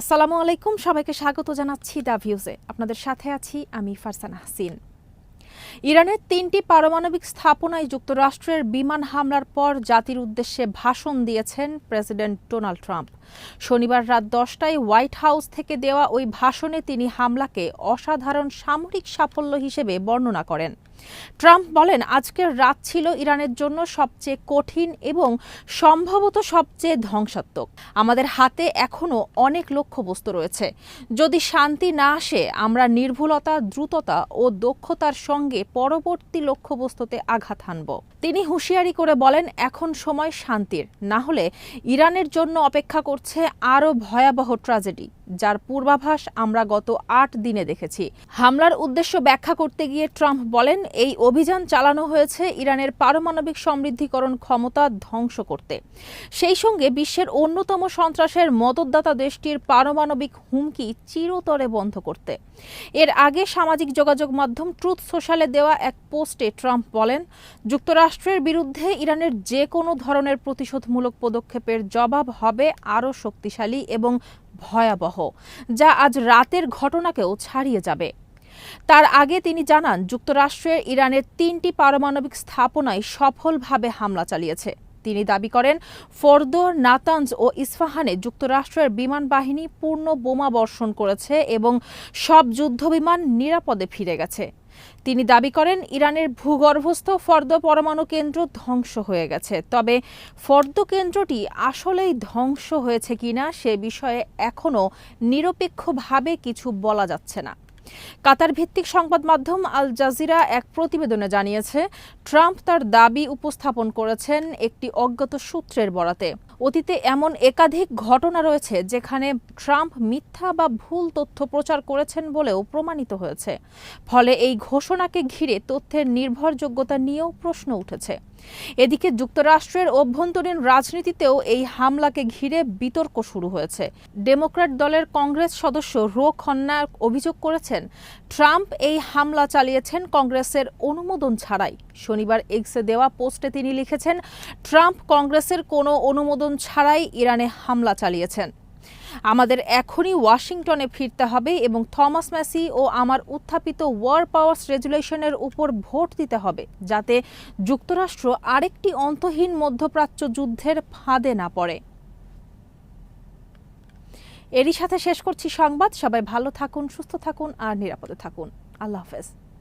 আসসালামু আলাইকুম, সবাইকে স্বাগত জানাচ্ছি দা ভিউজে। আপনাদের সাথে আছি আমি ফারসানা হাসিন। ইরানের তিনটি পারমাণবিক স্থাপনায় যুক্তরাষ্ট্রের বিমান হামলার পর জাতির উদ্দেশ্যে ভাষণ দিয়েছেন প্রেসিডেন্ট ডোনাল্ড ট্রাম্প। শনিবার রাত দশটায় হোয়াইট হাউস থেকে দেওয়া ওই ভাষণে তিনি হামলাকে অসাধারণ সামরিক সাফল্য হিসেবে বর্ণনা করেন। ট্রাম্প বলেন আজকের রাত ছিল ইরানের জন্য সবচেয়ে কঠিন এবং সম্ভবত সবচেয়ে ধ্বংসাত্মক। আমাদের হাতে এখনও অনেক লক্ষ্যবস্তু রয়েছে। যদি শান্তি না আসে, আমরা নির্ভুলতা, দ্রুততা ও দক্ষতার সঙ্গে পরবর্তী লক্ষ্যবস্তুতে আঘাত হানব। তিনি হুঁশিয়ারি করে বলেন, এখন সময় শান্তির। না হলে ইরানের জন্য অপেক্ষা করছে আরও ভয়াবহ ট্র্যাজেডি। যার পূর্বাভাস আমরা গত আট দিনে দেখেছি। হামলার উদ্দেশ্য ব্যাখ্যা করতে গিয়ে ট্রাম্প বলেন, এই অভিযান চালানো হয়েছে ইরানের পারমাণবিক সমৃদ্ধিকরণ ক্ষমতা ধ্বংস করতে। সেই সঙ্গে বিশ্বের অন্যতম সন্ত্রাসের মদতদাতা দেশটির পারমাণবিক হুমকি চিরতরে বন্ধ করতে। এর আগে সামাজিক যোগাযোগ মাধ্যম ট্রুথ সোশ্যালে দেওয়া এক পোস্টে ট্রাম্প বলেন, যুক্তরাষ্ট্রের বিরুদ্ধে ইরানের যে কোনো ধরনের প্রতিশোধমূলক পদক্ষেপের জবাব হবে আরও শক্তিশালী এবং ভয়াবহ, যা আজ রাতের ঘটনাকেও ছাড়িয়ে যাবে। তার আগে তিনি জানান যুক্তরাষ্ট্রের ইরানের তিনটি পারমাণবিক স্থাপনায় সফলভাবে হামলা চালিয়েছে। তিনি দাবি করেন, ফর্দো, নাতানজ ও ইস্ফাহানে যুক্তরাষ্ট্রের বিমান বাহিনী পূর্ণ বোমা বর্ষণ করেছে এবং সব যুদ্ধবিমান নিরাপদে ফিরে গেছে। তিনি দাবি করেন, ইরানের ভূগর্ভস্থ ফর্দ পরমাণু কেন্দ্র ধ্বংস হয়ে গেছে। তবে ফর্দ কেন্দ্রটি আসলেই ধ্বংস হয়েছে কিনা সে বিষয়ে এখনও নিরপেক্ষভাবে কিছু বলা যাচ্ছে না। কাতার ভিত্তিক সংবাদ মাধ্যম আল জাজিরা এক প্রতিবেদনে জানিয়েছে, ট্রাম্প তার দাবি উপস্থাপন করেছেন একটি অজ্ঞাত সূত্রের বরাতে। অতীতে এমন একাধিক ঘটনা রয়েছে যেখানে ট্রাম্প মিথ্যা বা ভুল তথ্য প্রচার করেছেন বলেও প্রমাণিত হয়েছে। ফলে এই ঘোষণাকে ঘিরে তথ্যের নির্ভরযোগ্যতা নিয়েও প্রশ্ন উঠেছে। এদিকে যুক্তরাষ্ট্রের অভ্যন্তরীণ রাজনীতিতেও এই হামলাকে ঘিরে বিতর্ক শুরু হয়েছে। ডেমোক্র্যাট দলের কংগ্রেস সদস্য রো খন্না অভিযোগ করেছেন, ট্রাম্প এই হামলা চালিয়েছেন কংগ্রেসের অনুমোদন ছাড়াই। শনিবার এক্সে দেওয়া পোস্টে তিনি লিখেছেন, ট্রাম্প কংগ্রেসের কোনো অনুমোদন ছাড়াই ইরানে হামলা চালিয়েছেন। আমাদের এখনই ওয়াশিংটনে ফিরতে হবে এবং থমাস ম্যাসি ও আমার উত্থাপিত ওয়ার পাওয়ার্স রেজুলেশনের উপর ভোট দিতে হবে যাতে যুক্তরাষ্ট্র আরেকটি অন্তহীন মধ্যপ্রাচ্য যুদ্ধের ফাঁদে না পড়ে। এরই সাথে শেষ করছি সংবাদ। সবাই ভালো থাকুন, সুস্থ থাকুন আর নিরাপদে থাকুন। আল্লাহ হাফেজ।